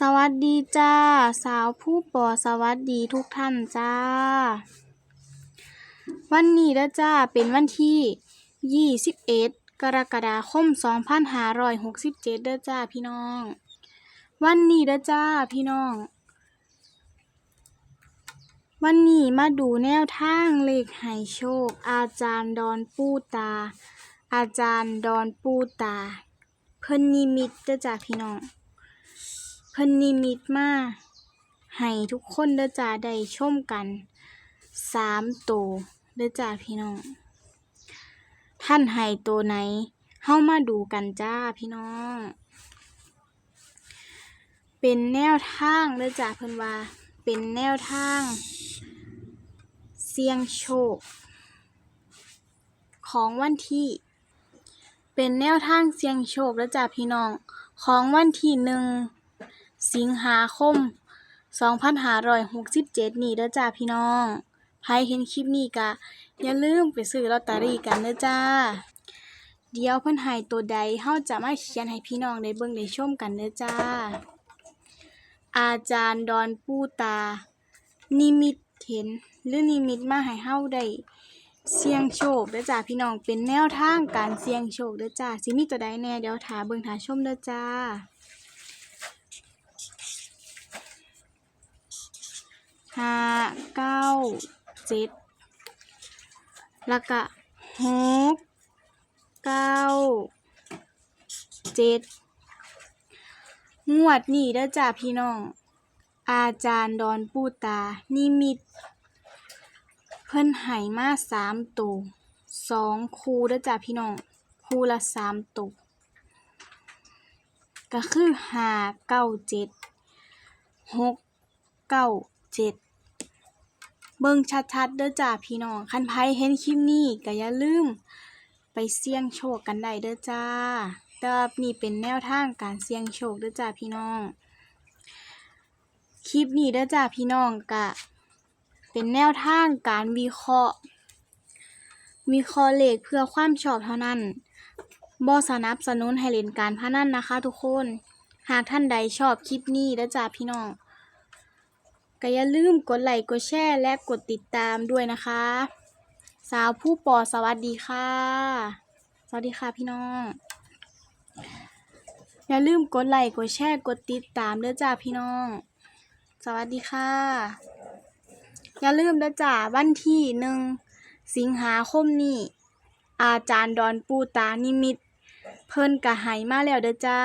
สวัสดีจ้า สาวผู้ปอสวัสดีทุกท่านจ้า วันนี้เด้อจ้าเป็นวันที่ 21 กรกฎาคม 2567เด้อจ้าพี่น้อง วันนี้เด้อจ้าพี่น้อง วันนี้มาดูแนวทางเลขให้โชค อาจารย์ดอนปูตา อาจารย์ดอนปูตา เพิ่นนิมิตเด้อจ้าพี่น้อง เพิ่นนิมิตมาให้ทุกคนเด้อจ้าได้ชมกันสามโตวเด้อจ้าพี่น้อง ท่านให้โตวไหนเฮามาดูกันจ้าพี่น้อง เป็นแนวทางเด้อจ้าเพิ่นว่า เป็นแนวทาง เสี่ยงโชค ของวันที่ เป็นแนวทางเสี่ยงโชคแล้จ้าพี่น้อง ของวันที่หนึ่ง สิงหาคม 2567 นี่เด้อจ้าพี่น้องใครเห็นคลิปนี้ก็อย่าลืมไปซื้อลอตเตอรี่กันเด้อจ้า เดี๋ยวเพิ่นให้ตัวใดเฮาจะมาเขียนให้พี่น้องได้เบิ่งได้ชมกันเด้อจ้า อาจารย์ดอนปูตา นิมิตเห็นหรือนิมิตมาให้เฮาได้เสี่ยงโชคเด้อจ้าพี่น้องเป็นแนวทางการเสี่ยงโชคเด้อจ้าสิมีตัวใดแน่เดี๋ยวถาเบิ่งถาชมเด้อจ้า ห้าเก้าเจ็ดแล้วก็หกเก้าเจ็ดงวดนี้เด้อจ้าพี่น้อง อาจารย์ดอนปูตา นิมิต เพิ่นให้มาสามตัวสองคูเด้อจ้าพี่น้อง คูละสามตัวก็คือห้าเก้าเจ็ดหกเก้าเจ็ด เบิ่งชัดๆเด้อจ้าพี่น้องคันไผเห็นคลิปนี้ก็อย่าลืม ไปเสี่ยงโชคกันได้เด้อจ้าแต่นี่เป็นแนวทางการเสี่ยงโชคเด้อจ้าพี่น้อง คลิปนี้เด้อจ้าพี่น้องก็เป็นแนวทางการวิเคราะห์ วิเคราะห์เลขเพื่อความชอบเท่านั้นบ่สนับสนุนให้เล่นการพนันนะคะทุกคน หากท่านใดชอบคลิปนี้เด้อจ้าพี่น้อง ก็อย่าลืมกดไลค์กดแชร์และกดติดตามด้วยนะคะ สาวผู้ปอสวัสดีค่ะ สวัสดีค่ะพี่น้อง อย่าลืมกดไลค์กดแชร์กดติดตามเด้อจ้าพี่น้อง สวัสดีค่ะ อย่าลืมเด้อจ้าวันที่หนึ่งสิงหาคมนี้อาจารย์ดอนปูตานิมิต เพิ่นกะไหมาแล้วเด้อจ้า